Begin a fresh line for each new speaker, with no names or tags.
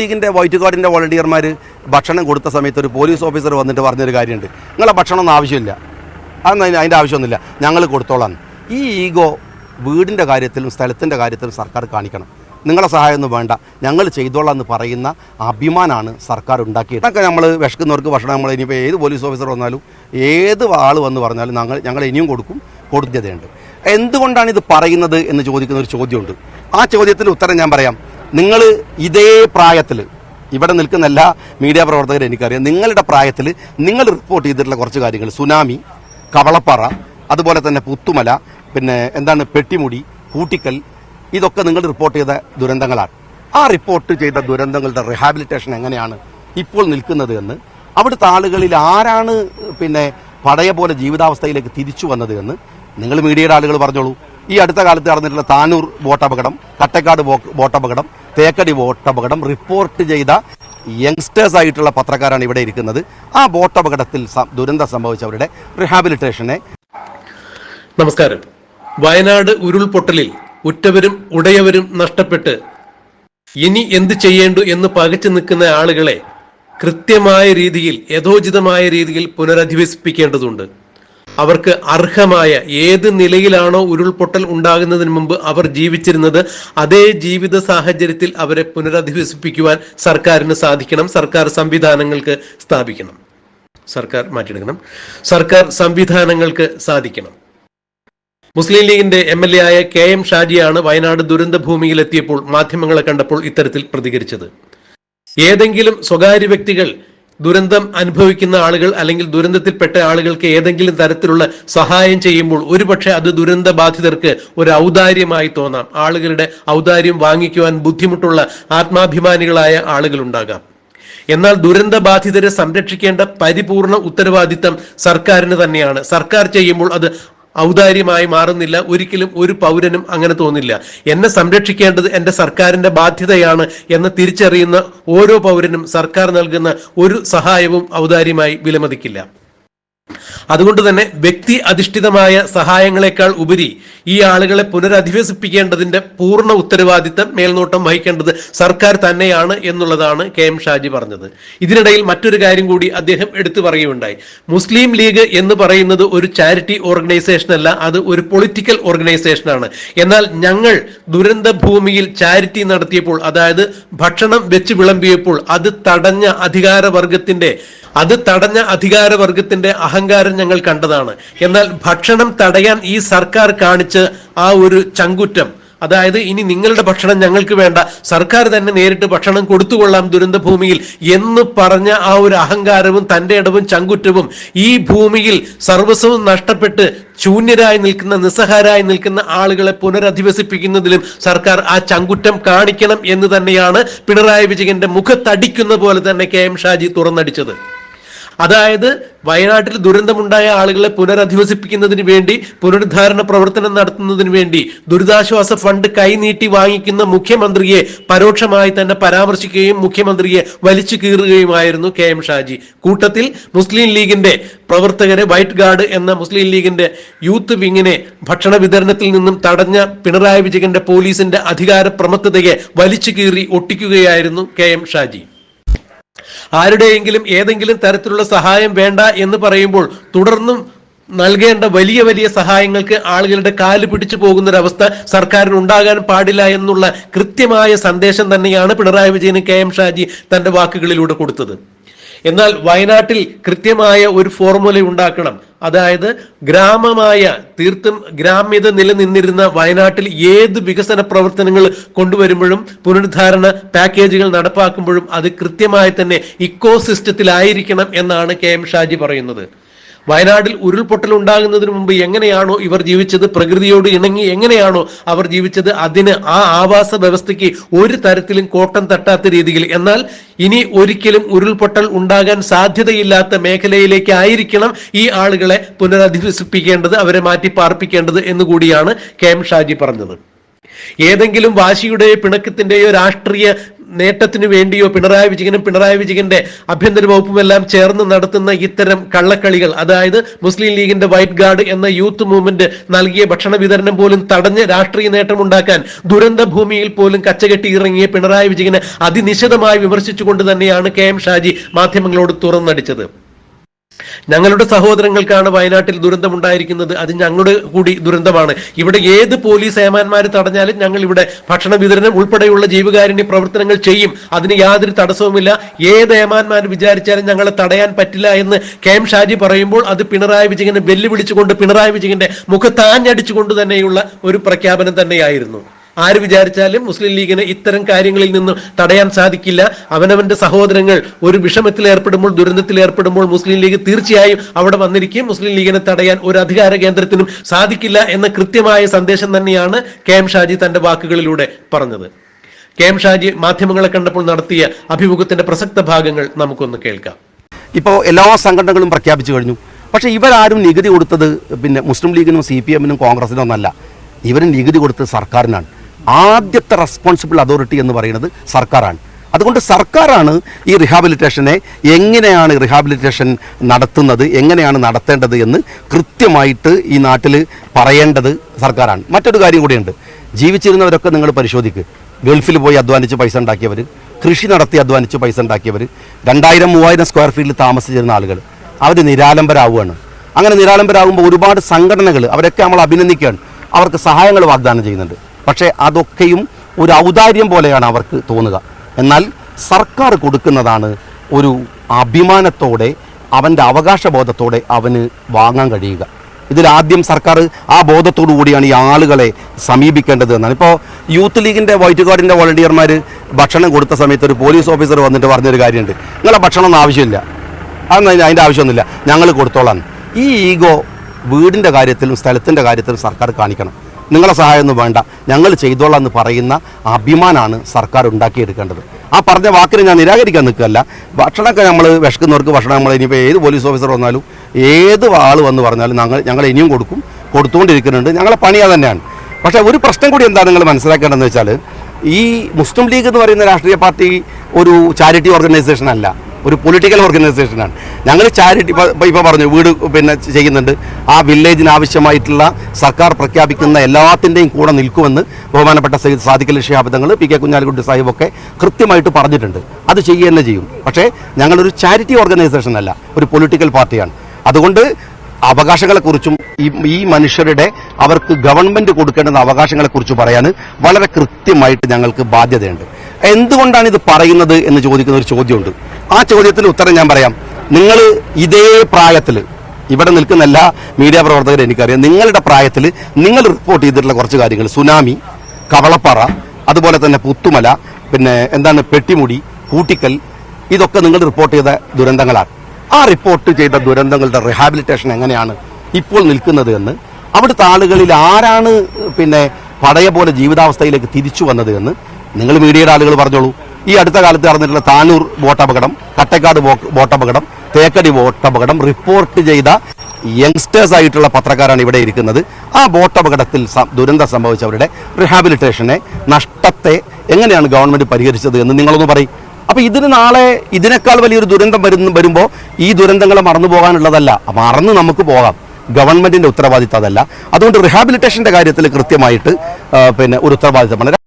ലീഗിന്റെ വൈറ്റ് കാർഡിന്റെ വോളണ്ടിയർമാർ ഭക്ഷണം കൊടുത്ത സമയത്ത് ഒരു പോലീസ് ഓഫീസർ വന്നിട്ട് പറഞ്ഞൊരു കാര്യമുണ്ട്. നിങ്ങളെ ഭക്ഷണമൊന്നും ആവശ്യമില്ല. അതൊന്നും അതിന് അതിന്റെ ആവശ്യമൊന്നുമില്ല. ഞങ്ങൾ കൊടുത്തോളാം. ഈ ഈഗോ വീടിന്റെ കാര്യത്തിലും സ്ഥലത്തിന്റെ കാര്യത്തിലും സർക്കാർ കാണിക്കണം. നിങ്ങളെ സഹായമൊന്നും വേണ്ട. ഞങ്ങൾ ചെയ്തോളാം എന്ന് പറയുന്ന അഭിമാനമാണ് സർക്കാർ ഉണ്ടാക്കിയത്. അതൊക്കെ നമ്മൾ വിശക്കുന്നവർക്ക് ഭക്ഷണം നമ്മൾ ഇനിയിപ്പോൾ ഏത് പോലീസ് ഓഫീസർ വന്നാലും ഏത് ആൾ വന്ന് പറഞ്ഞാലും ഞങ്ങൾ ഞങ്ങൾ ഇനിയും കൊടുക്കും. കൊടുത്തതുണ്ട് എന്തുകൊണ്ടാണ് ഇത് പറയുന്നത് എന്ന് ചോദിക്കുന്ന ഒരു ചോദ്യമുണ്ട്. ആ ചോദ്യത്തിന് ഉത്തരം ഞാൻ പറയാം. നിങ്ങൾ ഇതേ പ്രായത്തിൽ ഇവിടെ നിൽക്കുന്ന എല്ലാ മീഡിയ പ്രവർത്തകരും എനിക്കറിയാം നിങ്ങളുടെ പ്രായത്തിൽ നിങ്ങൾ റിപ്പോർട്ട് ചെയ്തിട്ടുള്ള കുറച്ച് കാര്യങ്ങൾ. സുനാമി കവളപ്പാറ അതുപോലെ തന്നെ പുത്തുമല പിന്നെ എന്താണ് പെട്ടിമുടി കൂട്ടിക്കൽ ഇതൊക്കെ നിങ്ങൾ റിപ്പോർട്ട് ചെയ്ത ദുരന്തങ്ങളാണ്. ആ റിപ്പോർട്ട് ചെയ്ത ദുരന്തങ്ങളുടെ റിഹാബിലിറ്റേഷൻ എങ്ങനെയാണ് ഇപ്പോൾ നിൽക്കുന്നത് എന്ന് അവിടുത്തെ ആളുകളിൽ ആരാണ് പിന്നെ പഴയ പോലെ ജീവിതാവസ്ഥയിലേക്ക് തിരിച്ചു വന്നത് എന്ന് നിങ്ങൾ മീഡിയയുടെ ആളുകൾ പറഞ്ഞോളൂ. ഈ അടുത്ത കാലത്ത് നടന്നിട്ടുള്ള താനൂർ ബോട്ടപകടം കട്ടക്കാട് ബോട്ടപകടം തേക്കടി ബോട്ടപകടം റിപ്പോർട്ട് ചെയ്ത യങ്സ്റ്റേഴ്സ് ആയിട്ടുള്ള പത്രക്കാരാണ് ഇവിടെ ഇരിക്കുന്നത്. ആ ബോട്ടപകടത്തിൽ ദുരന്തം സംഭവിച്ചവരുടെ റിഹാബിലിറ്റേഷനെ
നമസ്കാരം. വയനാട് ഉരുൾപൊട്ടലിൽ ഉറ്റവരും ഉടയവരും നഷ്ടപ്പെട്ട് ഇനി എന്ത് ചെയ്യേണ്ടു എന്ന് പകച്ചു നിൽക്കുന്ന ആളുകളെ കൃത്യമായ രീതിയിൽ യഥോചിതമായ രീതിയിൽ പുനരധിവസിപ്പിക്കേണ്ടതുണ്ട്. അവർക്ക് അർഹമായ ഏത് നിലയിലാണോ ഉരുൾപൊട്ടൽ ഉണ്ടാകുന്നതിന് മുമ്പ് അവർ ജീവിച്ചിരുന്നത് അതേ ജീവിത സാഹചര്യത്തിൽ അവരെ പുനരധിവസിപ്പിക്കുവാൻ സർക്കാരിന് സാധിക്കണം. സർക്കാർ സംവിധാനങ്ങൾക്ക് സ്ഥാപിക്കണം. സർക്കാർ മാറ്റിയെടുക്കണം. സർക്കാർ സംവിധാനങ്ങൾക്ക് സാധിക്കണം. മുസ്ലിം ലീഗിന്റെ എം എൽ എ ആയ കെ എം ഷാജിയാണ് വയനാട് ദുരന്ത ഭൂമിയിലെത്തിയപ്പോൾ മാധ്യമങ്ങളെ കണ്ടപ്പോൾ ഇത്തരത്തിൽ പ്രതികരിച്ചത്. ഏതെങ്കിലും സ്വകാര്യ വ്യക്തികൾ ദുരന്തം അനുഭവിക്കുന്ന ആളുകൾ അല്ലെങ്കിൽ ദുരന്തത്തിൽപ്പെട്ട ആളുകൾക്ക് ഏതെങ്കിലും തരത്തിലുള്ള സഹായം ചെയ്യുമ്പോൾ ഒരുപക്ഷെ അത് ദുരന്ത ബാധിതർക്ക് ഒരു ഔദാര്യമായി തോന്നാം. ആളുകളുടെ ഔദാര്യം വാങ്ങിക്കുവാൻ ബുദ്ധിമുട്ടുള്ള ആത്മാഭിമാനികളായ ആളുകൾ ഉണ്ടാകാം എന്നാൽ ദുരന്ത ബാധിതരെ സംരക്ഷിക്കേണ്ട പരിപൂർണ ഉത്തരവാദിത്തം സർക്കാരിന് തന്നെയാണ്. സർക്കാർ ചെയ്യുമ്പോൾ അത് ഔദാര്യമായി മാറുന്നില്ല. ഒരിക്കലും ഒരു പൗരനും അങ്ങനെ തോന്നില്ല. എന്നെ സംരക്ഷിക്കേണ്ടത് എന്റെ സർക്കാരിന്റെ ബാധ്യതയാണ് എന്ന് തിരിച്ചറിയുന്ന ഓരോ പൗരനും സർക്കാർ നൽകുന്ന ഒരു സഹായവും ഔദാര്യമായി വിലമതിക്കില്ല. അതുകൊണ്ട് തന്നെ വ്യക്തി അധിഷ്ഠിതമായ സഹായങ്ങളെക്കാൾ ഉപരി ഈ ആളുകളെ പുനരധിവസിപ്പിക്കേണ്ടതിന്റെ പൂർണ ഉത്തരവാദിത്തം മേൽനോട്ടം വഹിക്കേണ്ടത് സർക്കാർ തന്നെയാണ് എന്നുള്ളതാണ് കെ എം ഷാജി പറഞ്ഞത്. ഇതിനിടയിൽ മറ്റൊരു കാര്യം കൂടി അദ്ദേഹം എടുത്തു പറയുകയുണ്ടായി. മുസ്ലിം ലീഗ് എന്ന് പറയുന്നത് ഒരു ചാരിറ്റി ഓർഗനൈസേഷൻ അല്ല അത് ഒരു പൊളിറ്റിക്കൽ ഓർഗനൈസേഷനാണ് എന്നാൽ ഞങ്ങൾ ദുരന്ത ഭൂമിയിൽ ചാരിറ്റി നടത്തിയപ്പോൾ അതായത് ഭക്ഷണം വെച്ച് വിളമ്പിയപ്പോൾ അത് തടഞ്ഞ അധികാരവർഗത്തിന്റെ അത് തടഞ്ഞ അധികാരവർഗത്തിന്റെ അഹങ്കാരം ഞങ്ങൾ കണ്ടതാണ്. എന്നാൽ ഭക്ഷണം തടയാൻ ഈ സർക്കാർ കാണിച്ച ആ ഒരു ചങ്കുറ്റം. അതായത് ഇനി നിങ്ങളുടെ ഭക്ഷണം ഞങ്ങൾക്ക് വേണ്ട. സർക്കാർ തന്നെ നേരിട്ട് ഭക്ഷണം കൊടുത്തുകൊള്ളാം ദുരന്ത ഭൂമിയിൽ എന്ന് പറഞ്ഞ ആ ഒരു അഹങ്കാരവും തന്റെ ഇടവും ചങ്കുറ്റവും ഈ ഭൂമിയിൽ സർവസ്വവും നഷ്ടപ്പെട്ട് ശൂന്യരായി നിൽക്കുന്ന നിസ്സഹാരായി നിൽക്കുന്ന ആളുകളെ പുനരധിവസിപ്പിക്കുന്നതിലും സർക്കാർ ആ ചങ്കുറ്റം കാണിക്കണം എന്ന് തന്നെയാണ് പിണറായി വിജയന്റെ മുഖത്തടിക്കുന്ന പോലെ തന്നെ കെ എം ഷാജി തുറന്നടിച്ചത്. അതായത് വയനാട്ടിൽ ദുരന്തമുണ്ടായ ആളുകളെ പുനരധിവസിപ്പിക്കുന്നതിന് വേണ്ടി പുനരുദ്ധാരണ പ്രവർത്തനം നടത്തുന്നതിന് വേണ്ടി ദുരിതാശ്വാസ ഫണ്ട് കൈനീട്ടി വാങ്ങിക്കുന്ന മുഖ്യമന്ത്രിയെ പരോക്ഷമായി തന്നെ പരാമർശിക്കുകയും മുഖ്യമന്ത്രിയെ വലിച്ചു കീറുകയുമായിരുന്നു കെ എം ഷാജി. കൂട്ടത്തിൽ മുസ്ലിം ലീഗിന്റെ പ്രവർത്തകരെ വൈറ്റ് ഗാർഡ് എന്ന മുസ്ലിം ലീഗിന്റെ യൂത്ത് വിങ്ങിനെ ഭക്ഷണ വിതരണത്തിൽ നിന്നും തടഞ്ഞ പിണറായി വിജയന്റെ പോലീസിന്റെ അധികാര പ്രമത്തതയെ വലിച്ചു കീറി ഒട്ടിക്കുകയായിരുന്നു കെ എം ഷാജി. ആരുടെയെങ്കിലും ഏതെങ്കിലും തരത്തിലുള്ള സഹായം വേണ്ട എന്ന് പറയുമ്പോൾ തുടർന്നും നൽകേണ്ട വലിയ വലിയ സഹായങ്ങൾക്ക് ആളുകളുടെ കാൽ പിടിച്ചു പോകുന്നൊരവസ്ഥ സർക്കാരിന് ഉണ്ടാകാൻ പാടില്ല എന്നുള്ള കൃത്യമായ സന്ദേശം തന്നെയാണ് പിണറായി വിജയന് കെ എം ഷാജി തന്റെ വാക്കുകളിലൂടെ കൊടുത്തത്. എന്നാൽ വയനാട്ടിൽ കൃത്യമായ ഒരു ഫോർമുല ഉണ്ടാക്കണം. അതായത് ഗ്രാമമായ തീർത്തും ഗ്രാമ്യത നിലനിന്നിരുന്ന വയനാട്ടിൽ ഏത് വികസന പ്രവർത്തനങ്ങൾ കൊണ്ടുവരുമ്പോഴും പുനരുദ്ധാരണ പാക്കേജുകൾ നടപ്പാക്കുമ്പോഴും അത് കൃത്യമായി തന്നെ ഇക്കോ സിസ്റ്റത്തിലായിരിക്കണം എന്നാണ് കെ എം ഷാജി പറയുന്നത്. വയനാട്ടിൽ ഉരുൾപൊട്ടൽ ഉണ്ടാകുന്നതിന് മുമ്പ് എങ്ങനെയാണോ ഇവർ ജീവിച്ചത് പ്രകൃതിയോട് ഇണങ്ങി എങ്ങനെയാണോ അവർ ജീവിച്ചത് അതിന് ആ ആവാസ വ്യവസ്ഥയ്ക്ക് ഒരു തരത്തിലും കോട്ടം തട്ടാത്ത രീതിയിൽ. എന്നാൽ ഇനി ഒരിക്കലും ഉരുൾപൊട്ടൽ ഉണ്ടാകാൻ സാധ്യതയില്ലാത്ത മേഖലയിലേക്ക് ആയിരിക്കണം ഈ ആളുകളെ പുനരധിവസിപ്പിക്കേണ്ടത് അവരെ മാറ്റി പാർപ്പിക്കേണ്ടത് എന്നുകൂടിയാണ് കെ എം ഷാജി പറഞ്ഞത്. ഏതെങ്കിലും വാശിയുടെയോ പിണക്കത്തിന്റെയോ രാഷ്ട്രീയ നേട്ടത്തിനു വേണ്ടിയോ പിണറായി വിജയനും പിണറായി വിജയന്റെ ആഭ്യന്തര വകുപ്പും എല്ലാം ചേർന്ന് നടത്തുന്ന ഇത്തരം കള്ളക്കളികൾ അതായത് മുസ്ലിം ലീഗിന്റെ വൈറ്റ് ഗാർഡ് എന്ന യൂത്ത് മൂവ്മെന്റ് നൽകിയ ഭക്ഷണ വിതരണം പോലും തടഞ്ഞ് രാഷ്ട്രീയ നേട്ടമുണ്ടാക്കാൻ ദുരന്ത ഭൂമിയിൽ പോലും കച്ചകെട്ടി ഇറങ്ങിയ പിണറായി വിജയനെ അതിനിശിതമായി വിമർശിച്ചുകൊണ്ട് തന്നെയാണ് കെ എം ഷാജി മാധ്യമങ്ങളോട് തുറന്നടിച്ചത്. ഞങ്ങളുടെ സഹോദരങ്ങൾക്കാണ് വയനാട്ടിൽ ദുരന്തമുണ്ടായിരിക്കുന്നത്. അത് ഞങ്ങളുടെ കൂടി ദുരന്തമാണ്. ഇവിടെ ഏത് പോലീസ് ഏമാന്മാർ തടഞ്ഞാലും ഞങ്ങൾ ഇവിടെ ഭക്ഷണ വിതരണം ഉൾപ്പെടെയുള്ള ജീവകാരുണ്യ പ്രവർത്തനങ്ങൾ ചെയ്യും. അതിന് യാതൊരു തടസ്സവുമില്ല. ഏത് ഏമാന്മാർ വിചാരിച്ചാലും ഞങ്ങളെ തടയാൻ പറ്റില്ല എന്ന് കെ എം ഷാജി പറയുമ്പോൾ അത് പിണറായി വിജയനെ വെല്ലുവിളിച്ചുകൊണ്ട് പിണറായി വിജയന്റെ മുഖത്താഞ്ഞടിച്ചുകൊണ്ട് തന്നെയുള്ള ഒരു പ്രഖ്യാപനം തന്നെയായിരുന്നു. ആര് വിചാരിച്ചാലും മുസ്ലിം ലീഗിന് ഇത്തരം കാര്യങ്ങളിൽ നിന്ന് തടയാൻ സാധിക്കില്ല. അവനവന്റെ സഹോദരങ്ങൾ ഒരു വിഷമത്തിൽ ഏർപ്പെടുമ്പോൾ ദുരന്തത്തിൽ ഏർപ്പെടുമ്പോൾ മുസ്ലിം ലീഗ് തീർച്ചയായും അവിടെ വന്നിരിക്കും. മുസ്ലിം ലീഗിനെ തടയാൻ ഒരു അധികാര കേന്ദ്രത്തിനും സാധിക്കില്ല എന്ന കൃത്യമായ സന്ദേശം തന്നെയാണ് കെ എം ഷാജി തന്റെ വാക്കുകളിലൂടെ പറഞ്ഞത്. കെ എം ഷാജി മാധ്യമങ്ങളെ കണ്ടപ്പോൾ നടത്തിയ അഭിമുഖത്തിന്റെ പ്രസക്ത ഭാഗങ്ങൾ നമുക്കൊന്ന് കേൾക്കാം.
ഇപ്പോൾ എല്ലാ സംഘടനകളും പ്രഖ്യാപിച്ചു കഴിഞ്ഞു. പക്ഷേ ഇവരാരും നികുതി കൊടുത്തത് പിന്നെ മുസ്ലിം ലീഗിനും സി പി എമ്മിനും കോൺഗ്രസിനും ഒന്നല്ല. ഇവരും നികുതി കൊടുത്തത് സർക്കാരിനാണ്. ആദ്യത്തെ റെസ്പോൺസിബിൾ അതോറിറ്റി എന്ന് പറയുന്നത് സർക്കാരാണ്. അതുകൊണ്ട് സർക്കാരാണ് ഈ റിഹാബിലിറ്റേഷനെ എങ്ങനെയാണ് റിഹാബിലിറ്റേഷൻ നടത്തുന്നത് എങ്ങനെയാണ് നടത്തേണ്ടത് എന്ന് കൃത്യമായിട്ട് ഈ നാട്ടിൽ പറയേണ്ടത് സർക്കാരാണ്. മറ്റൊരു കാര്യം കൂടിയുണ്ട്. ജീവിച്ചിരുന്നവരൊക്കെ നിങ്ങൾ പരിശോധിക്കുക ഗൾഫിൽ പോയി അധ്വാനിച്ച് പൈസ ഉണ്ടാക്കിയവർ കൃഷി നടത്തി അധ്വാനിച്ച് പൈസ ഉണ്ടാക്കിയവർ രണ്ടായിരം മൂവായിരം സ്ക്വയർ ഫീറ്റിൽ താമസിച്ചിരുന്ന ആളുകൾ അവർ നിരാലംബരാവുകയാണ്. അങ്ങനെ നിരാലംബരാകുമ്പോൾ ഒരുപാട് സംഘടനകൾ അവരൊക്കെ നമ്മൾ അഭിനന്ദിക്കുകയാണ്. അവർക്ക് സഹായങ്ങൾ വാഗ്ദാനം ചെയ്യുന്നുണ്ട്. പക്ഷേ അതൊക്കെയും ഒരു ഔദാര്യം പോലെയാണ് അവർക്ക് തോന്നുക. എന്നാൽ സർക്കാർ കൊടുക്കുന്നതാണ് ഒരു അഭിമാനത്തോടെ അവന്റെ അവകാശബോധത്തോടെ അവന് വാങ്ങാൻ കഴിയുക. ഇതിലാദ്യം സർക്കാർ ആ ബോധത്തോടു കൂടിയാണ് ഈ ആളുകളെ സമീപിക്കേണ്ടത് എന്നാണ്. ഇപ്പോൾ യൂത്ത് ലീഗിന്റെ വൈറ്റ് ഗാർഡിന്റെ വോളണ്ടിയർമാർ ഭക്ഷണം കൊടുത്ത സമയത്ത് ഒരു പോലീസ് ഓഫീസർ വന്നിട്ട് പറഞ്ഞൊരു കാര്യമുണ്ട്. നിങ്ങളെ ഭക്ഷണമൊന്നും ആവശ്യമില്ല. അതൊന്നും അതിന് അതിന്റെ ആവശ്യമൊന്നുമില്ല. ഞങ്ങൾ കൊടുത്തോളാം. ഈ ഈഗോ വീടിന്റെ കാര്യത്തിലും സ്ഥലത്തിന്റെ കാര്യത്തിലും സർക്കാർ കാണിക്കണം. നിങ്ങളെ സഹായമൊന്നും വേണ്ട. ഞങ്ങൾ ചെയ്തോളാം എന്ന് പറയുന്ന അഭിമാനമാണ് സർക്കാർ ഉണ്ടാക്കിയെടുക്കേണ്ടത്. ആ പറഞ്ഞ വാക്കിനെ ഞാൻ നിരാകരിക്കാൻ നിൽക്കുകയല്ല. ഭക്ഷണമൊക്കെ നമ്മൾ വിശക്കുന്നവർക്ക് ഭക്ഷണം നമ്മൾ ഇനിയിപ്പോൾ ഏത് പോലീസ് ഓഫീസർ വന്നാലും ഏത് ആൾ വന്ന് പറഞ്ഞാലും ഞങ്ങൾ ഞങ്ങൾ ഇനിയും കൊടുക്കും. കൊടുത്തുകൊണ്ടിരിക്കുന്നുണ്ട്. ഞങ്ങളെ പണി അത് തന്നെയാണ്. പക്ഷേ ഒരു പ്രശ്നം കൂടി എന്താ നിങ്ങൾ മനസ്സിലാക്കേണ്ടതെന്ന് വെച്ചാൽ ഈ മുസ്ലിം ലീഗ് എന്ന് പറയുന്ന രാഷ്ട്രീയ പാർട്ടി ഒരു ചാരിറ്റി ഓർഗനൈസേഷൻ അല്ല. ഒരു പൊളിറ്റിക്കൽ ഓർഗനൈസേഷനാണ് ഞങ്ങൾ ചാരിറ്റി ഇപ്പോൾ പറഞ്ഞു വീട് പിന്നെ ചെയ്യുന്നുണ്ട്. ആ വില്ലേജിന് ആവശ്യമായിട്ടുള്ള സർക്കാർ പ്രഖ്യാപിക്കുന്ന എല്ലാത്തിന്റെയും കൂടെ നിൽക്കുമെന്ന് ബഹുമാനപ്പെട്ട സയ്യിദ് സാദിഖ് ഷിഹാബ് തങ്ങൾ പി കെ കുഞ്ഞാലിക്കുട്ടി സാഹിബൊക്കെ കൃത്യമായിട്ട് പറഞ്ഞിട്ടുണ്ട്. അത് ചെയ്യുക തന്നെ ചെയ്യും. പക്ഷേ ഞങ്ങളൊരു ചാരിറ്റി ഓർഗനൈസേഷൻ അല്ല ഒരു പൊളിറ്റിക്കൽ പാർട്ടിയാണ് അതുകൊണ്ട് അവകാശങ്ങളെക്കുറിച്ചും ഈ ഈ മനുഷ്യരുടെ അവർക്ക് ഗവൺമെന്റ് കൊടുക്കേണ്ടുന്ന അവകാശങ്ങളെക്കുറിച്ച് പറയാൻ വളരെ കൃത്യമായിട്ട് ഞങ്ങൾക്ക് ബാധ്യതയുണ്ട്. എന്തുകൊണ്ടാണ് ഇത് പറയുന്നത് എന്ന് ചോദിക്കുന്ന ഒരു ചോദ്യമുണ്ട്. ആ ചോദ്യത്തിന് ഉത്തരം ഞാൻ പറയാം. നിങ്ങൾ ഇതേ പ്രായത്തിൽ ഇവിടെ നിൽക്കുന്ന എല്ലാ മീഡിയ പ്രവർത്തകരും എനിക്കറിയാം. നിങ്ങളുടെ പ്രായത്തിൽ നിങ്ങൾ റിപ്പോർട്ട് ചെയ്തിട്ടുള്ള കുറച്ച് കാര്യങ്ങൾ. സുനാമി കവളപ്പാറ അതുപോലെ തന്നെ പുത്തുമല പിന്നെ എന്താണ് പെട്ടിമുടി കൂട്ടിക്കൽ ഇതൊക്കെ നിങ്ങൾ റിപ്പോർട്ട് ചെയ്ത ദുരന്തങ്ങളാണ്. ആ റിപ്പോർട്ട് ചെയ്ത ദുരന്തങ്ങളുടെ റിഹാബിലിറ്റേഷൻ എങ്ങനെയാണ് ഇപ്പോൾ നിൽക്കുന്നത് എന്ന് അവിടുത്തെ ആളുകളിൽ ആരാണ് പിന്നെ പഴയ പോലെ ജീവിതാവസ്ഥയിലേക്ക് തിരിച്ചു വന്നത് എന്ന് നിങ്ങൾ മീഡിയയുടെ ആളുകൾ പറഞ്ഞോളൂ. ഈ അടുത്ത കാലത്ത് നടന്നിട്ടുള്ള താനൂർ ബോട്ടപകടം കട്ടക്കാട് ബോട്ടപകടം തേക്കടി ബോട്ടപകടം റിപ്പോർട്ട് ചെയ്ത യങ്സ്റ്റേഴ്സ് ആയിട്ടുള്ള പത്രക്കാരാണ് ഇവിടെ ഇരിക്കുന്നത്. ആ ബോട്ടപകടത്തിൽ ദുരന്തം സംഭവിച്ചവരുടെ റിഹാബിലിറ്റേഷനെ നഷ്ടത്തെ എങ്ങനെയാണ് ഗവൺമെന്റ് പരിഹരിച്ചത് എന്ന് നിങ്ങളൊന്ന് പറയും. അപ്പൊ ഇതിന് നാളെ ഇതിനേക്കാൾ വലിയൊരു ദുരന്തം വരുന്ന വരുമ്പോൾ ഈ ദുരന്തങ്ങളെ മറന്നു പോകാനുള്ളതല്ല. മറന്ന് നമുക്ക് പോകാം. ഗവൺമെന്റിന്റെ ഉത്തരവാദിത്തം അതല്ല. അതുകൊണ്ട് റിഹാബിലിറ്റേഷന്റെ കാര്യത്തിൽ കൃത്യമായിട്ട് പിന്നെ ഒരു ഉത്തരവാദിത്തമാണ്.